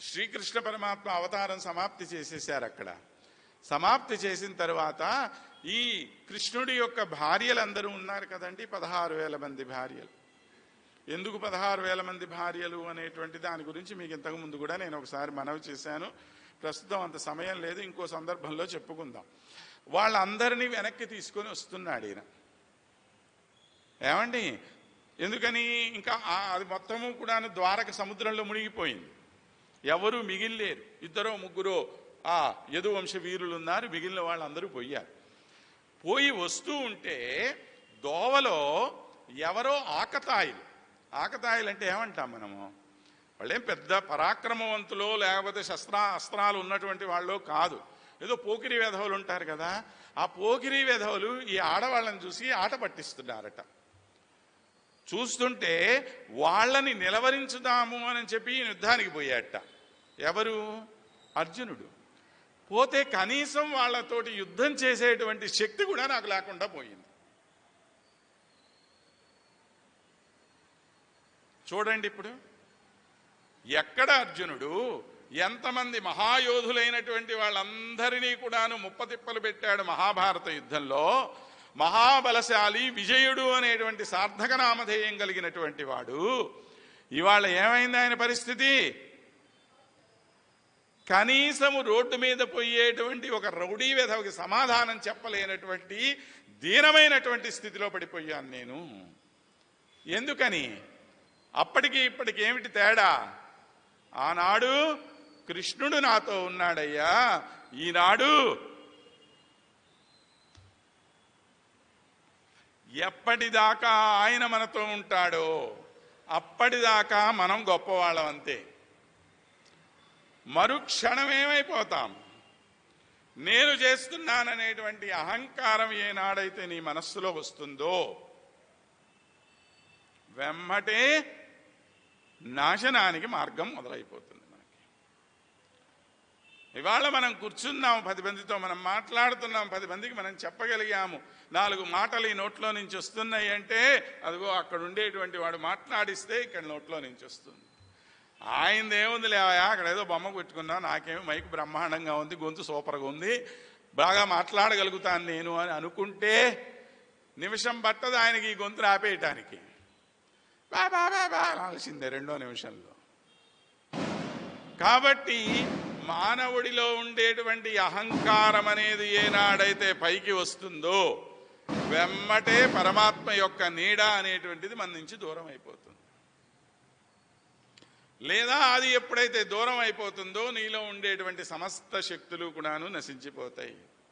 శ్రీకృష్ణ పరమాత్మ అవతారం సమాప్తి చేసేసారు అక్కడ. సమాప్తి చేసిన తర్వాత ఈ కృష్ణుడి యొక్క భార్యలందరూ ఉన్నారు కదండి పదహారు వేల మంది భార్యలు. ఎందుకు పదహారు వేల మంది భార్యలు అనేటువంటి దాని గురించి మీకు ఇంతకు ముందు కూడా నేను ఒకసారి మనవి చేశాను. ప్రస్తుతం అంత సమయం లేదు ఇంకో సందర్భంలో చెప్పుకుందాం. వాళ్ళందరినీ వెనక్కి తీసుకొని వస్తున్నాడు ఈయన. ఏమండి? ఎందుకని? ఇంకా అది మొత్తము కూడా ద్వారక సముద్రంలో మునిగిపోయింది. ఎవరు మిగిలిలేరు. ఇద్దరో ముగ్గురో ఆ యదువంశ వీరులు ఉన్నారు మిగిలిన వాళ్ళందరూ పోయారు. పోయి వస్తూ ఉంటే దోవలో ఎవరో ఆకతాయిలు. ఆకతాయిలు అంటే ఏమంటాం మనము? వాళ్ళేం పెద్ద పరాక్రమవంతులో లేకపోతే శస్త్ర అస్త్రాలు ఉన్నటువంటి వాళ్ళు కాదు. ఏదో పోకిరి వేధవులు ఉంటారు కదా. ఆ పోకిరి వేధవులు ఈ ఆడవాళ్ళని చూసి ఆట పట్టిస్తున్నారట. చూస్తుంటే వాళ్ళని నిలవరించుదాము అని చెప్పి యుద్ధానికి పోయాట ఎవరు? అర్జునుడు. పోతే కనీసం వాళ్ళతోటి యుద్ధం చేసేటువంటి శక్తి కూడా నాకు లేకుండా పోయింది. చూడండి ఇప్పుడు. ఎక్కడ అర్జునుడు? ఎంతమంది మహాయోధులైనటువంటి వాళ్ళందరినీ కూడాను ముప్పతిప్పలు పెట్టాడు మహాభారత యుద్ధంలో. మహాబలశాలి విజయుడు అనేటువంటి సార్థక నామధేయం కలిగినటువంటి వాడు. ఇవాళ ఏమైంది ఆయన పరిస్థితి? కనీసము రోడ్డు మీద పోయేటువంటి ఒక రౌడీ విధవకి సమాధానం చెప్పలేనటువంటి దీనమైనటువంటి స్థితిలో పడిపోయాను నేను. ఎందుకని? అప్పటికి ఇప్పటికి ఏమిటి తేడా? ఆనాడు కృష్ణుడు నాతో ఉన్నాడయ్యా. ఈనాడు ఎప్పటిదాకా ఆయన మనతో ఉంటాడో అప్పటిదాకా మనం గొప్పవాళ్ళం అంతే. మరుక్షణమేమైపోతాం నేను చేస్తున్నాననేటువంటి అహంకారం ఏనాడైతే నీ మనస్సులో వస్తుందో వెమ్మటే నాశనానికి మార్గం మొదలైపోతుంది. ఇవాళ మనం కూర్చున్నాం పది మందితో మనం మాట్లాడుతున్నాం పది మందికి మనం చెప్పగలిగాము. నాలుగు మాటలు ఈ నోట్లో నుంచి వస్తున్నాయి అంటే అదిగో అక్కడ ఉండేటువంటి వాడు మాట్లాడిస్తే ఇక్కడ నోట్లో నుంచి వస్తుంది. ఆయనది ఏముంది లేవయా అక్కడ ఏదో బొమ్మ పెట్టుకున్నా నాకేమి మైక్ బ్రహ్మాండంగా ఉంది గొంతు సూపర్గా ఉంది బాగా మాట్లాడగలుగుతాను నేను అని అనుకుంటే నిమిషం పట్టదు ఆయనకి ఈ గొంతు ఆపేయటానికి. బా బా బా బా అనాల్సిందే రెండో నిమిషంలో. కాబట్టి మానవుడిలో ఉండేటువంటి అహంకారం అనేది ఏనాడైతే పైకి వస్తుందో వెమ్మటే పరమాత్మ యొక్క నీడ అనేటువంటిది మన నుంచి దూరం అయిపోతుంది. లేదా అది ఎప్పుడైతే దూరం అయిపోతుందో నీలో ఉండేటువంటి సమస్త శక్తులు కూడాను నశించిపోతాయి.